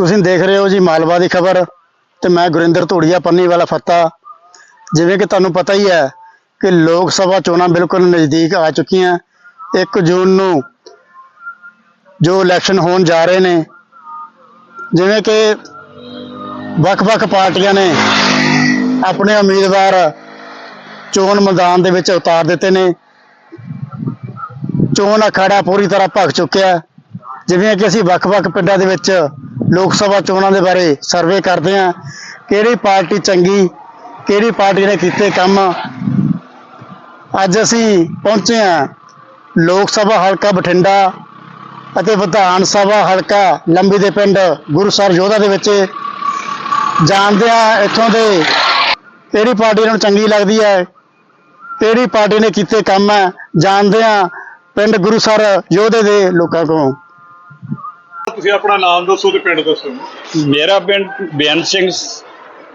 ਤੁਸੀਂ ਦੇਖ ਰਹੇ ਹੋ ਜੀ ਮਾਲਵਾ ਦੀ ਖਬਰ ਤੇ ਮੈਂ ਗੁਰਿੰਦਰ ਧੂੜੀਆ, ਪੰਨੀ ਵਾਲਾ ਫੱਤਾ। ਜਿਵੇਂ ਕਿ ਤੁਹਾਨੂੰ ਪਤਾ ਹੀ ਹੈ ਕਿ ਲੋਕ ਸਭਾ ਚੋਣਾਂ ਬਿਲਕੁਲ ਨਜ਼ਦੀਕ ਆ ਚੁੱਕੀਆਂ। 1 ਜੂਨ ਨੂੰ ਜੋ ਇਲੈਕਸ਼ਨ ਹੋਣ ਜਾ ਰਹੇ ਨੇ, ਜਿਵੇਂ ਕਿ ਵੱਖ-ਵੱਖ ਪਾਰਟੀਆਂ ਨੇ ਆਪਣੇ ਉਮੀਦਵਾਰ ਚੋਣ ਮੈਦਾਨ ਦੇ ਵਿੱਚ ਉਤਾਰ ਦਿੱਤੇ ਨੇ। ਚੋਣ ਅਖਾੜਾ ਪੂਰੀ ਤਰ੍ਹਾਂ ਭਖ ਚੁੱਕਿਆ। ਜਿਵੇਂ ਕਿ ਅਸੀਂ ਵੱਖ-ਵੱਖ ਪਿੰਡਾਂ ਦੇ ਵਿੱਚ ਲੋਕ ਸਭਾ ਚੋਣਾਂ ਦੇ ਬਾਰੇ ਸਰਵੇ ਕਰਦੇ ਹਾਂ, ਕਿਹੜੀ ਪਾਰਟੀ ਚੰਗੀ, ਕਿਹੜੀ ਪਾਰਟੀ ਨੇ ਕੀਤੇ ਕੰਮ। ਅੱਜ ਅਸੀਂ ਪਹੁੰਚੇ ਹਾਂ ਲੋਕ ਸਭਾ ਹਲਕਾ ਬਠਿੰਡਾ ਅਤੇ ਵਿਧਾਨ ਸਭਾ ਹਲਕਾ ਲੰਬੀ ਦੇ ਪਿੰਡ ਗੁਰੂਸਰ ਯੋਧਾ ਦੇ ਵਿੱਚ। ਜਾਣਦੇ ਹਾਂ ਇੱਥੋਂ ਦੇ ਕਿਹੜੀ ਪਾਰਟੀ ਨੂੰ ਚੰਗੀ ਲੱਗਦੀ ਹੈ, ਕਿਹੜੀ ਪਾਰਟੀ ਨੇ ਕੀਤੇ ਕੰਮ ਹੈ। ਜਾਣਦੇ ਹਾਂ ਪਿੰਡ ਗੁਰੂਸਰ ਯੋਧੇ ਦੇ ਲੋਕਾਂ ਕੋਲੋਂ। ਤੁਸੀਂ ਆਪਣਾ ਨਾਮ ਦੱਸੋ ਤੇ ਪਿੰਡ ਦੱਸੋ। ਮੇਰਾ ਪਿੰਡ ਬੇਅੰਤ ਸਿੰਘ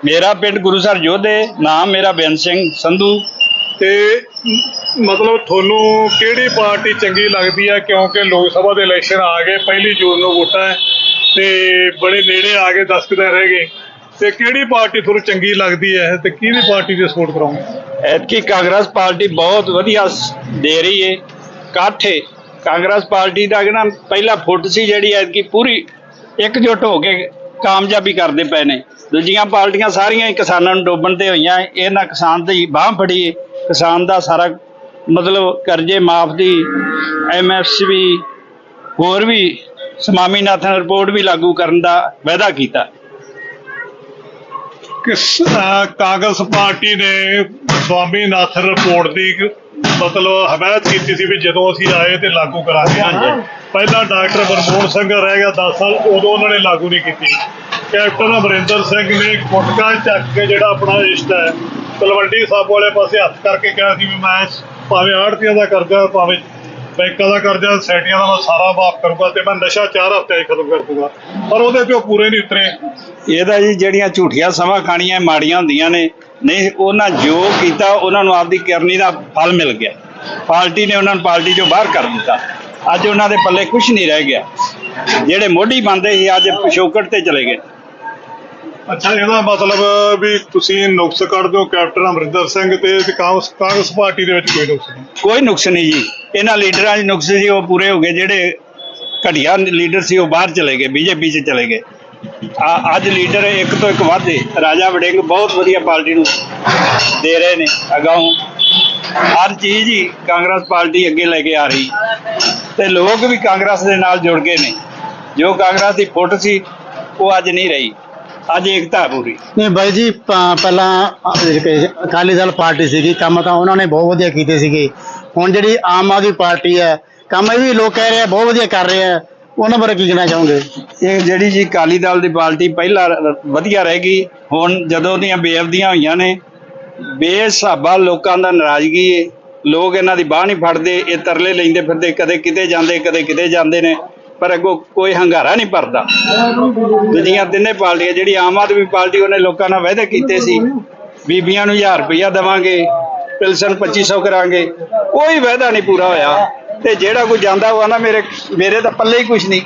ਮੇਰਾ ਪਿੰਡ ਗੁਰੂਸਰ ਯੋਧੇ ਨਾਮ ਮੇਰਾ ਬੇਅੰਤ ਸਿੰਘ ਸੰਧੂ। ਤੇ ਮ- ਮਤਲਬ ਤੁਹਾਨੂੰ ਕਿਹੜੀ ਪਾਰਟੀ ਚੰਗੀ ਲੱਗਦੀ ਹੈ? ਕਿਉਂਕਿ ਲੋਕ ਸਭਾ ਦੇ ਇਲੈਕਸ਼ਨ ਆ ਗਏ ਪਹਿਲੀ ਜੂਨ ਨੂੰ ਵੋਟਾਂ ਹੈ ਤੇ ਬੜੇ ਨੇੜੇ ਆ ਗਏ 10 ਕੁ ਦਿਨ ਰਹਿ ਗਏ। ਤੇ ਕਿਹੜੀ ਪਾਰਟੀ ਤੁਹਾਨੂੰ ਚੰਗੀ ਲੱਗਦੀ ਹੈ ਤੇ ਕਿਹਦੀ ਪਾਰਟੀ ਦੀ ਸਪੋਰਟ ਕਰੋਗੇ ਐਤਕੀ ਕਾਂਗਰਸ ਪਾਰਟੀ ਬਹੁਤ ਵਧੀਆ ਸ- ਦੇ ਰਹੀ ਏ ਇਕੱਠ ਏ। ਕਾਂਗਰਸ ਪਾਰਟੀ ਦਾ ਨਾ ਪਹਿਲਾ ਫੁੱਟ ਸੀ ਜਿਹੜੀ ਐਤਕੀ ਪੂਰੀ ਇਕਜੁੱਟ ਹੋ ਕੇ ਕਾਮਯਾਬੀ ਕਰਦੇ ਪਏ ਨੇ। ਦੂਜੀਆਂ ਪਾਰਟੀਆਂ ਸਾਰੀਆਂ ਹੀ ਕਿਸਾਨਾਂ ਨੂੰ ਡੋਬਣ ਤੇ ਹੋਈਆਂ। ਇਹਨਾਂ ਕਿਸਾਨ ਦੀ ਬਾਹ ਫੜੀ। ਕਿਸਾਨ ਦਾ ਸਾਰਾ ਮਤਲਬ ਕਰਜ਼ੇ ਮਾਫ ਦੀ ਐਮਐਸਪੀ ਹੋਰ ਵੀ, ਸਮਾਮੀਨਾਥਨ ਰਿਪੋਰਟ ਵੀ ਲਾਗੂ ਕਰਨ ਦਾ ਵਾਅਦਾ ਕੀਤਾ। ਕਿਸ ਕਾਂਗਰਸ ਪਾਰਟੀ ਨੇ ਸਵਾਮੀਨਾਥਨ ਰਿਪੋਰਟ ਦੀ ਮਤਲਬ ਹਮਾਇਤ ਕੀਤੀ ਸੀ ਵੀ ਜਦੋਂ ਅਸੀਂ ਆਏ ਤੇ ਲਾਗੂ ਕਰਾਂਗੇ ਹਾਂਜੀ। ਪਹਿਲਾਂ ਡਾਕਟਰ ਮਨਮੋਹਨ ਸਿੰਘ ਰਹਿ ਗਿਆ 10 ਸਾਲ ਉਦੋਂ ਉਹਨਾਂ ਨੇ ਲਾਗੂ ਨਹੀਂ ਕੀਤੀ। ਕੈਪਟਨ ਅਮਰਿੰਦਰ ਸਿੰਘ ਨੇ ਗੁਟਕਾ ਚੱਕ ਕੇ ਜਿਹੜਾ ਆਪਣਾ ਰਿਸ਼ਤਾ ਹੈ ਤਲਵੰਡੀ ਸਾਹਿਬ ਵਾਲੇ ਪਾਸੇ ਹੱਥ ਕਰਕੇ ਕਿਹਾ ਸੀ ਵੀ ਮੈਂ ਭਾਵੇਂ ਆੜਤੀਆਂ ਦਾ ਕਰਜ਼ਾ ਭਾਵੇਂ ਬੈਂਕਾਂ ਦਾ ਕਰਜ਼ਾ ਸੈਟੀਆਂ ਦਾ ਮੈਂ ਸਾਰਾ ਮਾਫ ਕਰੂੰਗਾ ਤੇ ਮੈਂ ਨਸ਼ਾ ਚਾਰ ਹਫ਼ਤੇ 'ਚ ਖਤਮ ਕਰ ਦੂੰਗਾ। ਪਰ ਉਹਦੇ ਤੇ ਉਹ ਪੂਰੇ ਨਹੀਂ ਉਤਰੇ। ਇਹਦਾ ਜੀ ਜਿਹੜੀਆਂ ਝੂਠੀਆਂ ਸਮਾਂ ਖਾਣੀਆਂ ਮਾੜੀਆਂ ਹੁੰਦੀਆਂ ਨੇ ਨਹੀਂ ਉਹਨਾਂ ਜੋ ਕੀਤਾ ਉਹਨਾਂ ਨੂੰ ਆਪਦੀ ਕਰਨੀ ਦਾ ਫਲ ਮਿਲ ਗਿਆ। ਪਾਰਟੀ ਨੇ ਉਹਨਾਂ ਨੂੰ ਪਾਰਟੀ ਚੋਂ ਬਾਹਰ ਕਰ ਦਿੱਤਾ। ਅੱਜ ਉਹਨਾਂ ਦੇ ਪੱਲੇ ਕੁਝ ਨਹੀਂ ਰਹਿ ਗਿਆ। ਜਿਹੜੇ ਮੋਢੀ ਬੰਦੇ ਸੀ ਅੱਜ ਪਿਛੋਕੜ ਤੇ ਚਲੇ ਗਏ। ਅੱਛਾ ਇਹਦਾ ਮਤਲਬ ਵੀ ਤੁਸੀਂ ਨੁਕਸ ਕੱਢਦੇ ਹੋ ਕੈਪਟਨ ਅਮਰਿੰਦਰ ਸਿੰਘ ਤੇ ਕਾਂਗਰਸ ਪਾਰਟੀ ਦੇ ਵਿੱਚ ਕੋਈ ਨੁਕਸ ਨਹੀਂ? ਕੋਈ ਨੁਕਸ ਨਹੀਂ ਜੀ। ਇਹਨਾਂ ਲੀਡਰਾਂ ਦੇ ਨੁਕਸ ਸੀ ਉਹ ਪੂਰੇ ਹੋ ਗਏ। ਜਿਹੜੇ ਘਟੀਆ ਲੀਡਰ ਸੀ ਉਹ ਬਾਹਰ ਚਲੇ ਗਏ ਬੀਜੇਪੀ 'ਚ ਚਲੇ ਗਏ। ਅੱਜ ਲੀਡਰ ਇੱਕ ਤੋਂ ਇੱਕ ਵਾਧੇ ਰਾਜਾ ਵੜਿੰਗ ਬਹੁਤ ਵਧੀਆ ਪਾਰਟੀ ਨੂੰ ਦੇ ਰਹੇ ਨੇ ਅਗਾਊਂ ਹਰ ਚੀਜ਼ ਹੀ ਕਾਂਗਰਸ ਪਾਰਟੀ ਅੱਗੇ ਲੈ ਕੇ ਆ ਰਹੀ। ਤੇ ਲੋਕ ਵੀ ਕਾਂਗਰਸ ਦੇ ਨਾਲ ਜੁੜ ਗਏ ਨੇ। ਜੋ ਕਾਂਗਰਸ ਦੀ ਫੁੱਟ ਸੀ, ਉਹ ਅੱਜ ਨਹੀਂ ਰਹੀ। ਅੱਜ ਏਕਤਾ ਪੂਰੀ। ਨਹੀਂ ਬਾਈ ਜੀ ਪਹਿਲਾਂ ਅਕਾਲੀ ਦਲ ਪਾਰਟੀ ਸੀਗੀ, ਕੰਮ ਤਾਂ ਉਹਨਾਂ ਨੇ ਬਹੁਤ ਵਧੀਆ ਕੀਤੇ ਸੀਗੇ। ਹੁਣ ਜਿਹੜੀ ਆਮ ਆਦਮੀ ਪਾਰਟੀ ਹੈ, ਕੰਮ ਇਹ ਵੀ ਲੋਕ ਕਹਿ ਰਹੇ ਆ, ਬਹੁਤ ਵਧੀਆ ਕਰ ਰਹੇ ਆ। ਉਹਨਾਂ ਬਾਰੇ ਕੀ ਕਹਿਣਾ ਚਾਹੋਗੇ? ਇਹ ਜਿਹੜੀ ਜੀ ਅਕਾਲੀ ਦਲ ਦੀ ਪਾਰਟੀ ਪਹਿਲਾਂ ਰ- ਵਧੀਆ ਰਹਿ ਗਈ, ਹੁਣ ਜਦੋਂ ਦੀਆਂ ਬੇਅਬਦੀਆਂ ਹੋਈਆਂ ਨੇ ਬੇਸਾਬਾ ਲੋਕਾਂ ਦਾ ਨਾਰਾਜ਼ਗੀ ਏ। ਲੋਕ ਇਹਨਾਂ ਦੀ ਬਾਹ ਨਹੀਂ ਫੜਦੇ, ਇਹ ਤਰਲੇ ਲੈਂਦੇ ਫਿਰਦੇ, ਕਦੇ ਕਿਤੇ ਜਾਂਦੇ, ਕਦੇ ਕਿਤੇ ਜਾਂਦੇ ਨੇ, ਪਰ ਅੱਗੋਂ ਕੋਈ ਹੰਗਾਰਾ ਨਹੀਂ ਭਰਦਾ। ਦੂਜੀਆਂ ਤਿੰਨੇ ਪਾਰਟੀਆਂ, ਜਿਹੜੀ ਆਮ ਆਦਮੀ ਪਾਰਟੀ, ਉਹਨੇ ਲੋਕਾਂ ਨਾਲ ਵਾਅਦੇ ਕੀਤੇ ਸੀ, ਬੀਬੀਆਂ ਨੂੰ 1000 ਰੁਪਇਆ ਦੇਵਾਂਗੇ, ਪਿਲਸਨ 2500 ਕਰਾਂਗੇ, ਕੋਈ ਵਾਅਦਾ ਨਹੀਂ ਪੂਰਾ ਹੋਇਆ। ਤੇ ਜਿਹੜਾ ਕੋਈ ਜਾਂਦਾ ਉਹ ਆਂਦਾ ਮੇਰੇ ਮੇਰੇ ਤਾਂ ਪੱਲੇ ਹੀ ਕੁਝ ਨਹੀਂ।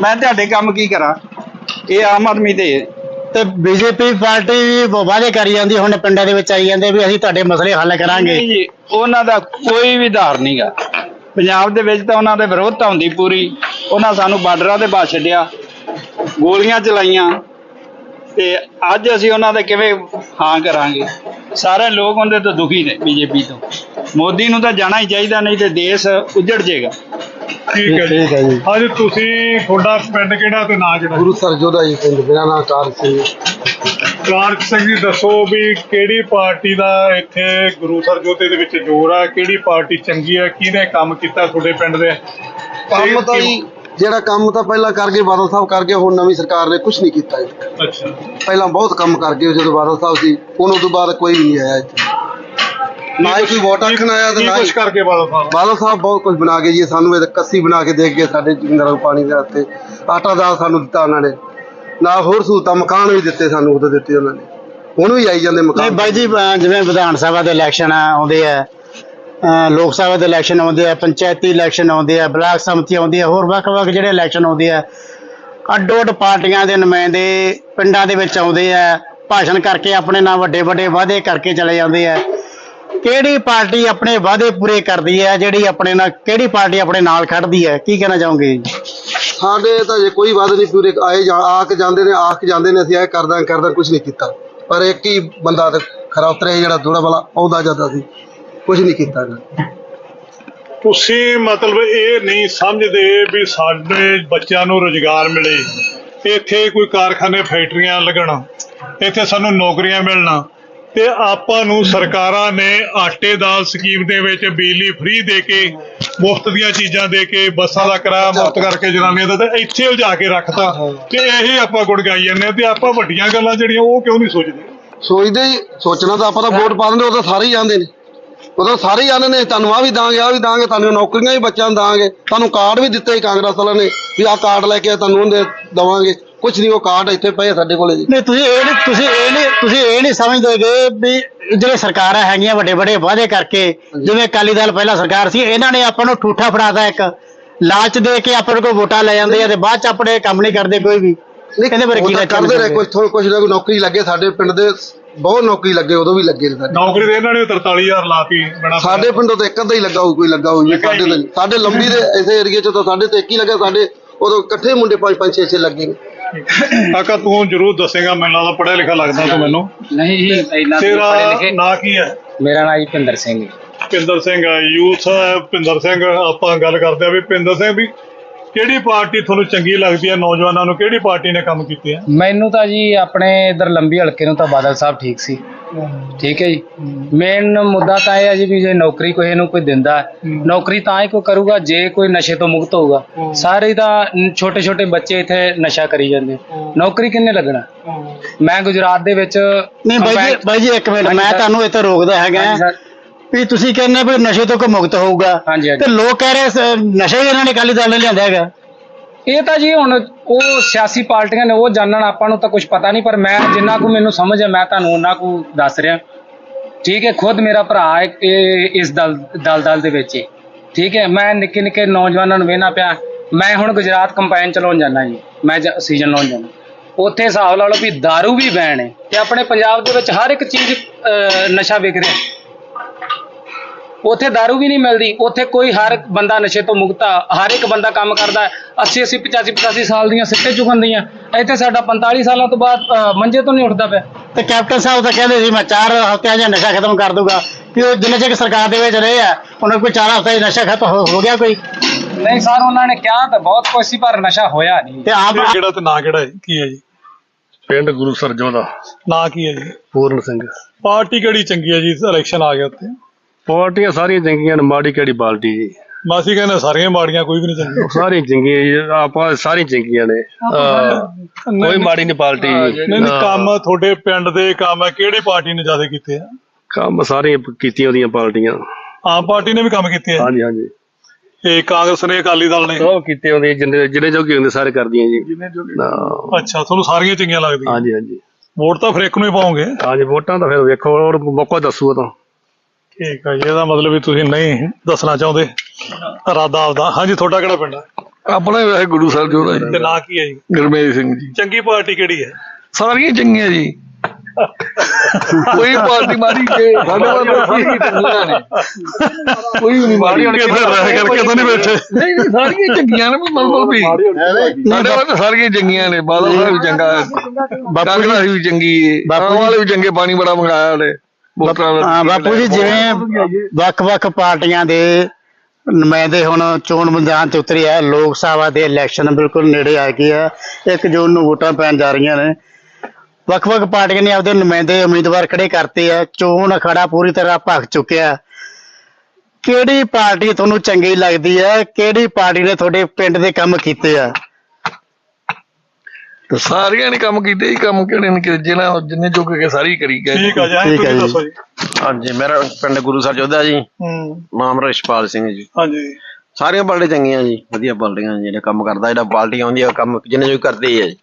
ਮੈਂ ਤੁਹਾਡੇ ਕੰਮ ਕੀ ਕਰਾਂ? ਇਹ ਆਮ ਆਦਮੀ ਦੇ ਤੇ ਬੀਜੇਪੀ ਪਾਰਟੀ ਵੀ ਵਾਅਦੇ ਕਰੀ ਜਾਂਦੀ ਹੁਣ ਪਿੰਡਾਂ ਦੇ ਵਿੱਚ ਆਈ ਜਾਂਦੇ ਵੀ ਅਸੀਂ ਤੁਹਾਡੇ ਮਸਲੇ ਹੱਲ ਕਰਾਂਗੇ। ਨਹੀਂ ਜੀ ਉਹਨਾਂ ਦਾ ਕੋਈ ਵੀ ਧਾਰ ਨਹੀਂਗਾ ਪੰਜਾਬ ਦੇ ਵਿੱਚ ਤਾਂ ਉਹਨਾਂ ਦੇ ਵਿਰੋਧਤਾ ਹੁੰਦੀ ਪੂਰੀ। ਉਹਨਾਂ ਸਾਨੂੰ ਬਾਰਡਰਾਂ ਤੇ ਬਾ ਛੱਡਿਆ ਗੋਲੀਆਂ ਚਲਾਈਆਂ। ਤੇ ਅੱਜ ਅਸੀਂ ਉਹਨਾਂ ਦੇ ਕਿਵੇਂ ਹਾਂ ਕਰਾਂਗੇ? ਸਾਰੇ ਲੋਕ ਉਹਦੇ ਤੋਂ ਦੁਖੀ ਨੇ ਬੀਜੇਪੀ ਤੋਂ। ਮੋਦੀ ਨੂੰ ਤਾਂ ਜਾਣਾ ਹੀ ਚਾਹੀਦਾ ਨਹੀਂ ਤੇ ਦੇਸ਼ ਉਜੜ ਜਾਏਗਾ। ਠੀਕ ਹੈ ਜੀ। ਠੀਕ ਹੈ ਜੀ। ਅੱਜ ਤੁਸੀਂ ਤੁਹਾਡਾ ਪਿੰਡ ਕਿਹੜਾ ਤੇ ਨਾਂ ਕਿਹੜਾ? ਗੁਰੂਸਰ ਜੋਧਾ ਜੀ ਪਿੰਡ ਮੇਰਾ ਨਾਮ ਕਾਰ ਸਿੰਘ ਕਾਰਕ ਸਿੰਘ ਜੀ ਦੱਸੋ ਵੀ ਕਿਹੜੀ ਪਾਰਟੀ ਦਾ ਇੱਥੇ ਗੁਰੂ ਸਰਜੋਤੇ ਦੇ ਵਿੱਚ ਜੋਰ ਆ? ਕਿਹੜੀ ਪਾਰਟੀ ਚੰਗੀ ਆ? ਕਿਹਨੇ ਕੰਮ ਕੀਤਾ ਤੁਹਾਡੇ ਪਿੰਡ ਦੇ? ਕੰਮ ਤਾਂ ਜੀ ਜਿਹੜਾ ਕੰਮ ਤਾਂ ਪਹਿਲਾਂ ਕਰ ਗਏ ਬਾਦਲ ਸਾਹਿਬ ਕਰ ਗਏ ਹੁਣ ਨਵੀਂ ਸਰਕਾਰ ਨੇ ਕੁਝ ਨਹੀਂ ਕੀਤਾ ਅੱਛਾ। ਪਹਿਲਾਂ ਬਹੁਤ ਕੰਮ ਕਰ ਗਏ ਜਦੋਂ ਬਾਦਲ ਸਾਹਿਬ ਸੀ ਹੁਣ ਉਦੋਂ ਬਾਅਦ ਕੋਈ ਨਹੀਂ ਆਇਆ ਇੱਥੇ। ਨਾ ਹੀ ਕੋਈ ਵੋਟ ਆਖਣ ਆਇਆ ਤੇ ਕੀ ਨਾ ਕੁਛ ਕਰਕੇ ਬਾਦਲ ਸਾਹਿਬ? ਬਾਦਲ ਸਾਹਿਬ ਬਹੁਤ ਕੁਝ ਬਣਾ ਕੇ ਜੀ ਸਾਨੂੰ ਇਹ ਕੱਸੀ ਬਣਾ ਕੇ ਦੇ ਗਏ ਸਾਡੇ ਜਿੰਦਰਾਂ ਨੂੰ ਪਾਣੀ ਦੇ ਹੱਥੇ ਆਟਾ ਦਾਲ ਸਾਨੂੰ ਦਿੱਤਾ ਉਹਨਾਂ ਨੇ। ਨਾਲ ਹੋਰ ਸਹੂਲਤਾਂ ਮਕਾਨ ਵੀ ਦਿੱਤੇ ਸਾਨੂੰ ਉਦੋਂ ਦਿੱਤੇ ਉਹਨਾਂ ਨੇ। ਹੁਣ ਵੀ ਆਈ ਜਾਂਦੇ ਨਹੀਂ ਮਕਾਨ ਬਾਈ ਜੀ ਅਹ ਜਿਵੇਂ ਵਿਧਾਨ ਸਭਾ ਦੇ ਇਲੈਕਸ਼ਨ ਆਉਂਦੇ ਆ ਅਹ ਲੋਕ ਸਭਾ ਦੇ ਇਲੈਕਸ਼ਨ ਆਉਂਦੇ ਆ ਪੰਚਾਇਤੀ ਇਲੈਕਸ਼ਨ ਆਉਂਦੇ ਆ ਬਲਾਕ ਸੰਮਤੀ ਆਉਂਦੀ ਆ ਹੋਰ ਵੱਖ-ਵੱਖ ਜਿਹੜੇ ਇਲੈਕਸ਼ਨ ਆਉਂਦੇ ਆ ਅੱਡੋ ਅੱਡ ਪਾਰਟੀਆਂ ਦੇ ਨੁਮਾਇੰਦੇ ਪਿੰਡਾਂ ਦੇ ਵਿੱਚ ਆਉਂਦੇ ਆ ਭਾਸ਼ਣ ਕਰਕੇ ਆਪਣੇ ਨਾਲ ਵੱਡੇ ਵੱਡੇ ਵਾਅਦੇ ਕਰਕੇ ਚਲੇ ਜਾਂਦੇ ਆ। ਕਿਹੜੀ ਪਾਰਟੀ ਆਪਣੇ ਵਾਅਦੇ ਪੂਰੇ ਕਰਦੀ ਹੈ ਜਿਹੜੀ ਆਪਣੇ ਨਾਲ ਕਿਹੜੀ ਪਾਰਟੀ ਆਪਣੇ ਨਾਲ ਖੜਦੀ ਹੈ? ਕੀ ਕਹਿਣਾ ਚਾਹੋਗੇ? ਜੀ ਸਾਡੇ ਤਾਂ ਜੇ ਕੋਈ ਵਾਅਦੇ ਨਹੀਂ ਪੂਰੇ ਆਏ ਜਾ ਆ ਕੇ ਜਾਂਦੇ ਨੇ ਆ ਕੇ ਜਾਂਦੇ ਨੇ ਅਸੀਂ ਇਹ ਕਰਦਾ ਕਰਦਾ ਕੁਝ ਨਹੀਂ ਕੀਤਾ। ਪਰ ਇੱਕ ਹੀ ਬੰਦਾ ਤੇ ਖਰਾ ਉਤਰਿਆ ਜਿਹੜਾ ਥੋੜਾ ਬਲਾ ਆਉਂਦਾ ਜਾਂਦਾ ਸੀ। ਕੁਝ ਨਹੀਂ ਕੀਤਾ ਇਹਨਾਂ ਤੁਸੀਂ ਮਤਲਬ ਇਹ ਨਹੀਂ ਸਮਝਦੇ ਵੀ ਸਾਡੇ ਬੱਚਿਆਂ ਨੂੰ ਰੋਜ਼ਗਾਰ ਮਿਲੇ। ਇੱਥੇ ਕੋਈ ਕਾਰਖਾਨੇ ਫੈਕਟਰੀਆਂ ਲੱਗਣ। ਇੱਥੇ ਸਾਨੂੰ ਨੌਕਰੀਆਂ ਮਿਲਣ। ਤੇ ਆਪਾਂ ਨੂੰ ਸਰਕਾਰਾਂ ਨੇ ਆਟੇ ਦਾਲ ਸਕੀਮ ਦੇ ਵਿੱਚ ਬਿਜਲੀ ਫ੍ਰੀ ਦੇ ਕੇ, ਮੁਫਤ ਦੀਆਂ ਚੀਜ਼ਾਂ ਦੇ ਕੇ, ਬੱਸਾਂ ਦਾ ਕਿਰਾਇਆ ਮੁਫਤ ਕਰਕੇ ਜਨਾਨੀਆਂ ਦਾ ਤੇ ਇੱਥੇ ਉਲਝਾ ਕੇ ਰੱਖਤਾ। ਤੇ ਇਹੀ ਆਪਾਂ ਗੁੜਗਾਈ ਜਾਂਦੇ ਹਾਂ ਤੇ ਆਪਾਂ ਵੱਡੀਆਂ ਗੱਲਾਂ ਜਿਹੜੀਆਂ ਉਹ ਕਿਉਂ ਨਹੀਂ ਸੋਚਦੇ? ਸੋਚਦੇ ਸੋਚਣਾ ਤਾਂ ਆਪਾਂ ਤਾਂ ਵੋਟ ਪਾ ਦਿੰਦੇ, ਉਹ ਤਾਂ ਸਾਰੇ ਹੀ ਜਾਂਦੇ ਨੇ। ਤਾਂ ਸਾਰੇ ਹੀ ਨੇ ਤੁਹਾਨੂੰ ਆ ਵੀ ਦਾਂਗੇ ਆ ਵੀ ਦਾਂਗੇ ਤੁਹਾਨੂੰ ਨੌਕਰੀਆਂ ਵੀ ਬੱਚਿਆਂ ਨੂੰ ਦਾਂਗੇ। ਤੁਹਾਨੂੰ ਕਾਰਡ ਵੀ ਦਿੱਤੇ ਕਾਂਗਰਸ ਵਾਲਿਆਂ ਨੇ ਵੀ ਆਹ ਕਾਰਡ ਲੈ ਕੇ ਤੁਹਾਨੂੰ ਉਹਦੇ ਦਵਾਂਗੇ। ਕੁਝ ਨਹੀਂ ਉਹ ਕਾਰਡ ਇੱਥੇ ਪਏ ਆ ਸਾਡੇ ਕੋਲੇ ਜੀ। ਨਹੀਂ ਤੁਸੀਂ ਇਹ ਨਹੀਂ ਤੁਸੀਂ ਇਹ ਨਹੀਂ ਤੁਸੀਂ ਇਹ ਨਹੀਂ ਸਮਝਦੇਗੇ ਵੀ ਜਿਹੜੇ ਸਰਕਾਰਾਂ ਹੈਗੀਆਂ ਵੱਡੇ ਵੱਡੇ ਵਾਅਦੇ ਕਰਕੇ ਜਿਵੇਂ ਅਕਾਲੀ ਦਲ ਪਹਿਲਾਂ ਸਰਕਾਰ ਸੀ ਇਹਨਾਂ ਨੇ ਆਪਾਂ ਨੂੰ ਠੂਠਾ ਫੜਾਤਾ ਇੱਕ। ਲਾਲਚ ਦੇ ਕੇ ਆਪਣੇ ਕੋਲ ਵੋਟਾਂ ਲੈ ਜਾਂਦੇ ਆ ਤੇ ਬਾਅਦ ਚ ਆਪਣੇ ਕੰਮ ਨਹੀਂ ਕਰਦੇ ਕੋਈ ਵੀ। ਇਹਦੇ ਬਾਰੇ ਕੀ ਕਰਦੇ ਰਹੇ? ਕੁਝ ਥੋੜਾ ਕੁਝ ਨਾ ਕੋਈ ਨੌਕਰੀ ਲੱਗੇ ਸਾਡੇ ਪਿੰਡ ਦੇ ਬਹੁਤ ਨੌਕਰੀ ਲੱਗੇ ਉਦੋਂ ਵੀ ਲੱਗੇ ਨੇ ਸਾਡੇ। ਨੌਕਰੀ ਦੇ ਇਹਨਾਂ ਨੇ 43000 ਲਾਤੀ ਬਣਾ ਸਾਡੇ ਪਿੰਡੋਂ ਤਾਂ ਇੱਕ ਅੱਧਾ ਹੀ ਲੱਗਾ ਹੋਊ ਕੋਈ ਲੱਗਾ ਹੋਊ ਜੀ ਲੱਗਾ ਹੀ ਸਾਡੇ ਤਾਂ ਨਹੀਂ। ਸਾਡੇ ਲੰਬੀ ਦੇ ਇਸੇ ਏਰੀਏ 'ਚ ਤਾਂ ਸਾਡੇ ਤੇ ਇੱਕ ਹੀ ਲੱਗਾ ਸਾਡੇ ਉਦੋਂ ਇਕੱਠੇ ਮੁੰਡੇ ਪੰਜ ਪੰਜ ਛੇ ਛੇ ਲੱਗੇ ਨੇ। ਕਾਕਾ ਤੂੰ ਜਰੂਰ ਦੱਸੇਗਾ ਮੈਨੂੰ ਲੱਗਦਾ ਪੜ੍ਹਿਆ ਲਿਖਿਆ ਲੱਗਦਾ ਤੂੰ ਮੈਨੂੰ। ਨਹੀਂ ਜੀ ਇੰਨਾ ਪੜ੍ਹੇ ਤੇਰਾ ਲਿਖੇ। ਨਾਂ ਕੀ ਹੈ? ਮੇਰਾ ਨਾਮ ਜੀ ਭਿੰਦਰ ਸਿੰਘ ਜੀ। ਪਿੰਦਰ ਸਿੰਘ ਯੂਥ ਪਿੰਦਰ ਸਿੰਘ ਆਪਾਂ ਗੱਲ ਕਰਦੇ ਆ ਵੀ ਪਿੰਦਰ ਸਿੰਘ ਵੀ ਕਿਹੜੀ ਪਾਰਟੀ ਤੁਹਾਨੂੰ ਚੰਗੀ ਲੱਗਦੀ ਹੈ ਨੌਜਵਾਨਾਂ ਨੂੰ? ਕਿਹੜੀ ਪਾਰਟੀ ਨੇ ਕੰਮ ਕੀਤੇ ਆ? ਮੈਨੂੰ ਤਾਂ ਜੀ ਆਪਣੇ ਇਧਰ ਲੰਬੀ ਹਲਕੇ ਨੂੰ ਤਾਂ ਬਾਦਲ ਸਾਹਿਬ ਠੀਕ ਸੀ। ਠੀਕ ਹੈ ਜੀ। ਮੇਨ ਮੁੱਦਾ ਤਾਂ ਇਹ ਹੈ ਜੀ ਵੀ ਜੇ ਨੌਕਰੀ ਕੋਈ ਨੂੰ ਕੋਈ ਦਿੰਦਾ ਨੌਕਰੀ ਤਾਂ ਹੀ ਕੋਈ ਕਰੂਗਾ ਜੇ ਕੋਈ ਨਸ਼ੇ ਤੋਂ ਮੁਕਤ ਹੋਊਗਾ। ਸਾਰੇ ਤਾਂ ਛੋਟੇ ਛੋਟੇ ਬੱਚੇ ਇੱਥੇ ਨਸ਼ਾ ਕਰੀ ਜਾਂਦੇ। ਨੌਕਰੀ ਕਿੰਨੇ ਲੱਗਣਾ? ਮੈਂ ਗੁਜਰਾਤ ਦੇ ਵਿੱਚ ਨਹੀਂ ਬਾਈ ਜੀ ਬਾਈ ਜੀ ਇੱਕ ਮਿੰਟ ਮੈਂ। ਤੁਹਾਨੂੰ ਇੱਥੇ ਰੋਕਦਾ ਹੈਗਾ। ਵੀ ਤੁਸੀਂ ਕਹਿੰਦੇ ਵੀ ਨਸ਼ੇ ਤੋਂ ਕੋ ਮੁਕਤ ਹੋਊਗਾ। ਹਾਂਜੀ, ਹਾਂਜੀ। ਤੇ ਲੋਕ ਕਹਿ ਰਹੇ ਸ- ਨਸ਼ਾ ਹੀ ਇਹਨਾਂ ਨੇ ਅਕਾਲੀ ਦਲ ਨੇ ਲਿਆਂਦਾ ਹੈਗਾ। ਇਹ ਤਾਂ ਜੀ ਹੁਣ ਉਹ ਸਿਆਸੀ ਪਾਰਟੀਆਂ ਨੇ ਉਹ ਜਾਣਨ ਆਪਾਂ ਨੂੰ ਤਾਂ ਕੁਝ ਪਤਾ ਨਹੀਂ ਪਰ ਮੈਂ ਜਿੰਨਾ ਕੁ ਮੈਨੂੰ ਸਮਝ ਹੈ ਮੈਂ ਤੁਹਾਨੂੰ ਉਹਨਾਂ ਕੁ ਦੱਸ ਰਿਹਾ। ਠੀਕ ਹੈ ਖੁਦ ਮੇਰਾ ਭਰਾ ਹੈ ਇਹ ਇਸ ਦਲ ਦਲ ਦਲ ਦੇ ਵਿੱਚ ਹੈ। ਠੀਕ ਹੈ ਮੈਂ ਨਿੱਕੇ ਨਿੱਕੇ ਨੌਜਵਾਨਾਂ ਨੂੰ ਵੇਖਣਾ ਪਿਆ। ਮੈਂ ਹੁਣ ਗੁਜਰਾਤ ਕੰਪਾਈਨ ਚਲਾਉਣ ਜਾਣਾ ਜੀ। ਮੈਂ ਸੀਜ਼ਨ ਲਾਉਣ ਜਾਣਾ ਉੱਥੇ ਹਿਸਾਬ ਲਾ ਲਓ ਵੀ दारू ਵੀ ਬੈਨ ਹੈ। ਤੇ ਆਪਣੇ ਪੰਜਾਬ ਦੇ ਵਿੱਚ ਹਰ ਇੱਕ ਚੀਜ਼ ਅਹ, ਨਸ਼ਾ ਵਿਕ ਰਿਹਾ। ਉੱਥੇ दारू ਵੀ ਨਹੀਂ ਮਿਲਦੀ ਉੱਥੇ ਕੋਈ ਹਰ ਬੰਦਾ ਨਸ਼ੇ ਤੋਂ ਮੁਕਤ ਆ ਹਰ ਇੱਕ ਬੰਦਾ ਕੰਮ ਕਰਦਾ 80 80 85 85 ਸਾਲ ਦੀਆਂ ਸਿੱਟੇ ਚੁਕਣ ਦੀਆਂ। ਇੱਥੇ ਸਾਡਾ 45 ਸਾਲਾਂ ਤੋਂ ਬਾਅਦ ਮੰਜੇ ਤੋਂ ਨਹੀਂ ਉੱਠਦਾ ਪਿਆ। ਤੇ ਕੈਪਟਨ ਸਾਹਿਬ ਤਾਂ ਕਹਿੰਦੇ ਸੀ ਮੈਂ ਚਾਰ ਹਫ਼ਤਿਆਂ 'ਚ ਨਸ਼ਾ ਖਤਮ ਕਰ ਦੂੰਗਾ। ਕਿ ਉਹ ਜਿੰਨੇ ਚਿਰ ਸਰਕਾਰ ਦੇ ਵਿੱਚ ਰਹੇ ਆ ਉਹਨਾਂ ਕੋਈ ਚਾਰ ਹਫ਼ਤੇ 'ਚ ਨਸ਼ਾ ਖਤਮ ਹੋ ਹੋ ਗਿਆ ਕੋਈ? ਨਹੀਂ ਸਰ ਉਹਨਾਂ ਨੇ ਕਿਹਾ ਤਾਂ ਬਹੁਤ ਕੁਝ ਸੀ ਪਰ ਨਸ਼ਾ ਹੋਇਆ ਨਹੀਂ। ਤੇ ਆਪ ਕਿਹੜਾ ਤੇ ਨਾਂ ਕਿਹੜਾ ਹੈ? ਕੀ ਹੈ ਜੀ? ਪਿੰਡ ਗੁਰੂ ਸਰਜੋਂ ਦਾ। ਨਾਂ ਕੀ ਹੈ ਜੀ? ਪੂਰਨ ਸਿੰਘ। ਪਾਰਟੀ ਕਿਹੜੀ ਚੰਗੀ ਹੈ ਜੀ? ਇਲੈਕਸ਼ਨ ਆ ਗਿਆ ਉੱਤੇ ਪਾਰਟੀਆਂ ਸਾਰੀਆਂ ਚੰਗੀਆਂ ਨੇ ਮਾੜੀ ਕਿਹੜੀ ਪਾਰਟੀ ਜੀ? ਮਾਸੀ ਕਹਿੰਦੇ ਸਾਰੀਆਂ ਮਾੜੀਆਂ ਕੋਈ ਵੀ ਨਹੀਂ ਚੰਗੀ। ਸਾਰੀਆਂ ਚੰਗੀਆਂ ਜੀ ਆਪਾਂ ਸਾਰੀਆਂ ਚੰਗੀਆਂ ਨੇ। ਕੋਈ ਮਾੜੀ ਨਹੀਂ ਪਾਰਟੀ ਜੀ। ਨਹੀਂ ਕੰਮ ਤੁਹਾਡੇ ਪਿੰਡ ਦੇ ਕੰਮ ਹੈ ਕਿਹੜੀ ਪਾਰਟੀ ਨੇ ਜ਼ਿਆਦਾ ਕੀਤੇ ਆ? ਕੰਮ ਸਾਰੀਆਂ ਕੀਤੀਆਂ ਉਹਦੀਆਂ ਪਾਰਟੀਆਂ। ਆਮ ਪਾਰਟੀ ਨੇ ਵੀ ਕੰਮ ਕੀਤੇ ਆ? ਹਾਂਜੀ ਹਾਂਜੀ। ਇਹ ਕਾਂਗਰਸ ਨੇ ਅਕਾਲੀ ਦਲ ਨੇ? ਉਹ ਕੀਤੇ ਉਹਦੇ ਜਿੰਨੇ ਜਿਹੜੇ ਜੋਗੇ ਹੁੰਦੇ ਸਾਰੇ ਕਰਦੀਆਂ ਜੀ। ਅੱਛਾ ਤੁਹਾਨੂੰ ਸਾਰੀਆਂ ਚੰਗੀਆਂ ਲੱਗਦੀਆਂ? ਹਾਂਜੀ ਹਾਂਜੀ। ਵੋਟ ਤਾਂ ਫਿਰ ਇੱਕ ਨੂੰ ਹੀ ਪਾਓਗੇ? ਹਾਂਜੀ ਵੋਟਾਂ ਤਾਂ ਫਿਰ ਵੇਖੋ ਹੋਰ ਮੌਕਾ ਦੱਸੂਗਾ ਤਾਂ। ਠੀਕ ਹੈ ਜੀ ਇਹਦਾ ਮਤਲਬ ਵੀ ਤੁਸੀਂ ਨਹੀਂ ਦੱਸਣਾ ਚਾਹੁੰਦੇ? ਇਰਾਦਾ ਆਪਦਾ। ਹਾਂਜੀ ਤੁਹਾਡਾ ਕਿਹੜਾ ਪਿੰਡ ਹੈ ਆਪਣਾ ਹੀ ਵੈਸੇ ਗੁਰੂ ਸਾਹਿਬ ਜੋੜਾ ਤੇ ਜੀ ਨਾਂ ਕੀ ਹੈ ਜੀ? ਗੁਰਮੇਜ ਸਿੰਘ ਜੀ। ਚੰਗੀ ਪਾਰਟੀ ਕਿਹੜੀ ਹੈ? ਸਾਰੀਆਂ ਚੰਗੀਆਂ ਜੀ। ਕੋਈ ਪਾਰਟੀ ਮਾਰੀ ਕੇ ਸਾਡੇ ਵੱਲ ਤਾਂ ਸਾਰੀਆਂ ਚੰਗੀਆਂ ਨੇ ਕੋਈ ਵੀ ਨਹੀਂ। ਮਾਰੀ ਕਿੱਥੇ ਰਹਿ ਕਰਕੇ ਤਾਂ ਨਹੀਂ ਬੈਠੇ? ਨਹੀਂ ਨਹੀਂ ਸਾਰੀਆਂ ਚੰਗੀਆਂ ਨੇ ਮਤਲਬ ਵੀ। ਸਾਡੇ ਵੱਲ ਤਾਂ ਸਾਰੀਆਂ ਚੰਗੀਆਂ ਨੇ। ਬਾਦਲ ਸਾਹਿਬ ਵੀ ਚੰਗਾ। ਹੈ ਕਾਂਗਰਸ ਵੀ ਚੰਗੀ। ਹੈ ਬਾਪੂ ਆਮ ਵਾਲੇ ਵੀ ਚੰਗੇ ਪਾਣੀ ਬੜਾ ਮੰਗਾਇਆ ਉਹਨੇ। ਹਾਂ ਬਾਪੂ ਜੀ ਜਿਵੇਂ ਵੱਖ-ਵੱਖ ਪਾਰਟੀਆਂ ਦੇ ਨੁਮਾਇੰਦੇ ਹੁਣ ਚੋਣ ਮੈਦਾਨ ਤੇ ਉਤਰੇ ਆ ਲੋਕ ਸਭਾ ਦੇ ਇਲੈਕਸ਼ਨ ਬਿਲਕੁਲ ਨੇੜੇ ਆ ਗਏ ਆ 1 ਜੂਨ ਨੂੰ ਵੋਟਾਂ ਪੈਣ ਜਾ ਰਹੀਆਂ ਨੇ। ਵੱਖ-ਵੱਖ ਪਾਰਟੀਆਂ ਨੇ ਆਪਦੇ ਨੁਮਾਇੰਦੇ ਉਮੀਦਵਾਰ ਖੜੇ ਕਰਤੇ ਆ ਚੋਣ ਅਖਾੜਾ ਪੂਰੀ ਤਰ੍ਹਾਂ ਭਖ ਚੁੱਕਿਆ। ਕਿਹੜੀ ਪਾਰਟੀ ਤੁਹਾਨੂੰ ਚੰਗੀ ਲੱਗਦੀ ਹੈ ਕਿਹੜੀ ਪਾਰਟੀ ਨੇ ਤੁਹਾਡੇ ਪਿੰਡ ਦੇ ਕੰਮ ਕੀਤੇ ਆ? ਤੇ ਸਾਰੀਆਂ ਨੇ ਕੰਮ ਕੀਤੇ ਹੀ ਕੰਮ ਕਿਹੜੇ ਨੇ ਕਿ ਜਿਹਨਾਂ ਜਿੰਨੇ ਜੋ ਕੇ ਸਾਰੀ ਕਰੀ ਗਏ। ਠੀਕ ਹੈ ਜੀ ਠੀਕ ਹੈ ਤੁਸੀਂ ਜੀ। ਦੱਸੋ ਜੀ। ਹਾਂਜੀ ਮੇਰਾ ਪਿੰਡ ਗੁਰੂ ਸਰ ਜੋਧਾ ਜੀ। ਹੂੰ। ਨਾਮ ਰਿਸ਼ਪਾਲ ਸਿੰਘ ਜੀ। ਹਾਂਜੀ। ਸਾਰੀਆਂ ਪਾਰਟੀਆਂ ਚੰਗੀਆਂ ਜੀ ਵਧੀਆ ਪਾਰਟੀਆਂ ਜਿਹੜੇ ਕੰਮ ਕਰਦਾ ਜਿਹੜਾ ਪਾਰਟੀ ਆਉਂਦੀ ਆ ਕੰਮ ਜਿੰਨੇ ਜੋ ਕਰਦੇ ਹੀ ਆ ਜੀ।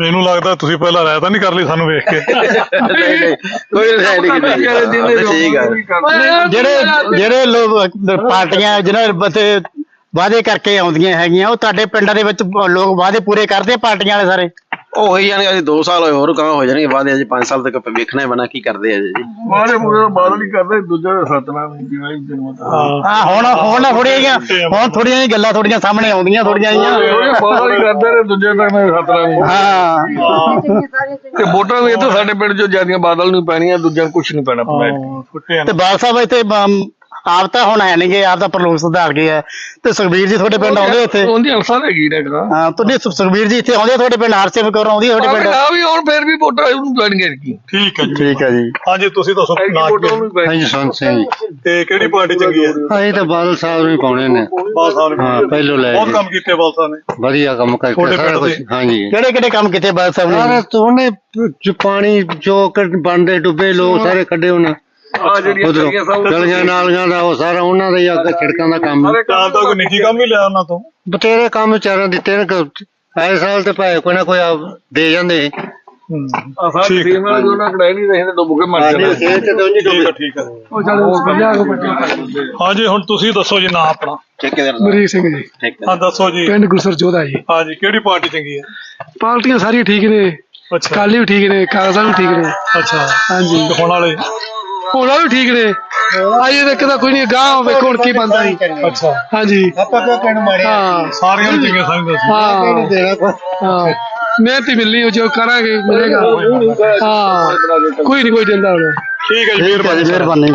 ਮੈਨੂੰ ਲੱਗਦਾ ਤੁਸੀਂ ਪਹਿਲਾਂ ਰਾਇ ਤਾਂ ਨਹੀਂ ਕਰ ਲਈ ਸਾਨੂੰ ਵੇਖ ਕੇ। ਨਹੀਂ ਨਹੀਂ ਕੋਈ ਨਹੀਂ ਠੀਕ ਆ। ਜਿਹੜੇ ਜਿਹੜੇ ਲੋਕ ਪਾਰਟੀਆਂ ਜਿਹਨਾਂ ਬਤੇ ਵਾਅਦੇ ਕਰਕੇ ਆਉਂਦੀਆਂ ਹੈਗੀਆਂ ਉਹ ਤੁਹਾਡੇ ਪਿੰਡਾਂ ਦੇ ਵਿੱਚ ਲੋਕ ਵਾਅਦੇ ਪੂਰੇ ਕਰਦੇ ਆ ਪਾਰਟੀਆਂ ਵਾਲੇ ਸਾਰੇ? ਉਹ ਹੋਈ ਜਾਣਗੇ ਅਜੇ 2 ਸਾਲ ਹੋਏ ਹੋਰ ਕਹਾਂ ਹੋ ਜਾਣਗੇ ਬਾਅਦ ਅਜੇ 5 ਸਾਲ ਤੱਕ ਵੇਖਣਾ ਹੀ ਬਣਾ ਕੀ ਕਰਦੇ ਆ ਜੀ। ਮਾਰੇ ਮੂਰੇ ਦਾ ਬਾਦਲ ਹੀ ਕਰਦੇ ਦੂਜਾ ਦਾ ਸਤਨਾਮ ਜਿਵੇਂ ਹੀ ਜਨਮ ਦਾ ਹਾਂ। ਹੁਣ ਹੁਣ ਨਾ ਥੋੜੀਆਂ ਜਿਹੀਆਂ ਹੁਣ ਥੋੜੀਆਂ ਜਿਹੀਆਂ ਗੱਲਾਂ ਥੋੜੀਆਂ ਸਾਹਮਣੇ ਆਉਂਦੀਆਂ ਥੋੜੀਆਂ ਜਿਹੀਆਂ। ਬਾਦਲ ਹੀ ਕਰਦੇ ਨੇ ਦੂਜੇ ਤੱਕ ਨੇ ਸਤਨਾਮ ਹੀ ਹਾਂ। ਤੇ ਵੋਟਾਂ ਵੀ ਇੱਥੇ ਸਾਡੇ ਪਿੰਡ ਚੋਂ ਜਿਆਦੀਆਂ ਬਾਦਲ ਨੂੰ ਪੈਣੀਆਂ ਦੂਜਿਆਂ ਨੂੰ ਕੁਝ ਨਹੀਂ ਪੈਣਾ ਤੇ ਬਾਲ ਸਾਹਿਬ ਇੱਥੇ ਆਪ ਤਾਂ ਹੁਣ ਹੈ ਨਹੀਂਗੇ ਆਪ ਤਾਂ ਪ੍ਰਲੋਕ ਸੁਧਾਰ ਗਏ ਆ ਤੇ ਸੁਖਬੀਰ ਜੀ ਤੁਹਾਡੇ ਪਿੰਡ ਆਉਂਦੇ ਇੱਥੇ ਉਹਦੀ ਅਨਸਰ ਹੈਗੀ ਨੇ ਕਰਾ ਹਾਂ ਸੁ- ਸੁਖਬੀਰ ਜੀ ਇੱਥੇ ਆਉਂਦੇ ਆ ਤੁਹਾਡੇ ਪਿੰਡ ਹਰਸਿਮ ਕੌਰ ਆਉਂਦੀ ਆ ਤੁਹਾਡੇ ਪਿੰਡ? ਆ ਵੀ ਹੁਣ ਫੇਰ ਵੀ ਵੋਟਾਂ ਉਹਨੂੰ ਪੈਣਗੀਆਂ ਕੀ ਠੀਕ ਹੈ ਜੀ। ਠੀਕ ਹੈ ਜੀ। ਹਾਂਜੀ ਤੁਸੀਂ ਦੱਸੋ ਨਾਂ ਪੈਣਗੀਆਂ। ਜਸਵੰਤ ਸਿੰਘ ਤੇ ਕਿਹੜੀ ਪਾਰਟੀ ਚੰਗੀ ਹੈ? ਅਸੀਂ ਤਾਂ ਬਾਦਲ ਸਾਹਿਬ ਨੂੰ ਪਾਉਣੇ ਨੇ। ਬਾਲ ਸਾਹਿਬ ਨੇ ਹਾਂ ਪਹਿਲੋਂ ਲੈ ਬਹੁਤ। ਕੰਮ ਕੀਤੇ ਬਾਲ ਸਾਹਿਬ ਨੇ। ਵਧੀਆ ਕੰਮ ਕਰਕੇ ਤੁਹਾਡੇ ਸਾਰਾ ਪਿੰਡ ਕੁਝ? ਹਾਂਜੀ। ਕਿਹੜੇ ਕਿਹੜੇ ਕੰਮ ਕੀਤੇ ਬਾਲ ਸਾਹਿਬ ਸਾਰੇ ਨੇ? ਤੋਂ ਉਹਨੇ ਜੋ ਪਾਣੀ ਜੋ ਕ- ਬਣਦੇ ਡੁੱਬੇ ਲੋਕ ਸਾਰੇ ਕੱਢੇ ਉਹਨਾਂ। ਆ ਜਿਹੜੀਆਂ ਉਧਰੋਂ ਚੰਗੀਆਂ ਸਭ ਗਲੀਆਂ ਨਾਲੀਆਂ ਦਾ ਉਹ ਸਾਰਾ ਉਹਨਾਂ ਦਾ ਹੀ ਅੱਗੇ ਛਿੜਕਾਂ ਦਾ ਕੰਮ। ਤਾਂ ਤਾਂ ਕੋਈ ਨਿੱਜੀ ਕੰਮ ਹੀ ਲਿਆ ਉਹਨਾਂ ਤੋਂ। ਬਤੇਰੇ ਕੰਮ ਵਿਚਾਰਾਂ ਦਿੱਤੇ ਨੇ ਕ- ਆਏ ਸਾਲ ਤੇ ਭਾਵੇਂ ਕੋਈ ਨਾ ਕੋਈ ਆ ਦੇ ਜਾਂਦੇ ਆ ਸਾਰੇ ਟੀਮ ਨਾਲ ਉਹਨਾਂ ਕਢਾਈ ਨਹੀਂ ਰਹੇ ਡੁੱਬ ਕੇ ਮਰ ਜਾਣਾ। ਤੇ ਦੋਨੀ ਠੀਕ ਹੈ ਠੀਕ ਹੈ ਹਾਂਜੀ ਹੁਣ ਤੁਸੀਂ ਦੱਸੋ ਜੀ ਨਾਂ ਆਪਣਾ। ਮਰੀਕ ਸਿੰਘ ਜੀ। ਹਾਂ ਦੱਸੋ ਜੀ। ਪਿੰਡ ਗੁਰਸਰ ਜੋਧਾ ਜੀ। ਹਾਂਜੀ ਕਿਹੜੀ ਪਾਰਟੀ ਚੰਗੀ ਹੈ ਪਾਰਟੀਆਂ ਸਾਰੀਆਂ ਠੀਕ ਨੇ। ਅੱਛਾ। ਕਾਲੀ ਵੀ ਠੀਕ ਨੇ ਕਾਂਗਰਸ ਵੀ ਠੀਕ ਨੇ। ਅੱਛਾ। ਹਾਂਜੀ। ਤੇ ਹੁਣ ਵਾਲੇ? ਹੋਣਾ ਵੀ ਠੀਕ ਨੇ। ਆਈਏ ਤੇ ਕਿਦਾ ਕੋਈ ਨਹੀਂ ਗਾਂ ਵੇਖੋ ਹੁਣ ਕੀ ਬੰਦਾ ਜੀ। ਅੱਛਾ। ਹਾਂਜੀ। ਆਪਾਂ ਕਿਉਂ ਕਹਿਣ ਮਾਰੇ ਹਾਂ। ਸਾਰੀਆਂ ਨੂੰ ਚੰਗੀਆਂ ਸਮਝਦੇ ਸੀ ਹਾਂ। ਦੇਣਾ ਕੋ ਹਾਂ। ਮਿਹਨਤ ਹੀ ਮਿਲਣੀ ਉਹ ਜੋ ਕਰਾਂਗੇ ਮਿਲੇਗਾ। ਹਾਂ ਕੋਈ ਨਹੀਂ। ਕੋਈ ਦਿੰਦਾ ਹੁਣ। ਠੀਕ ਹੈ ਜੀ ਠੀਕ ਹੈ ਜੀ ਮਿਹਰਬਾਨੀ। ਮਿਹਰਬਾਨੀ।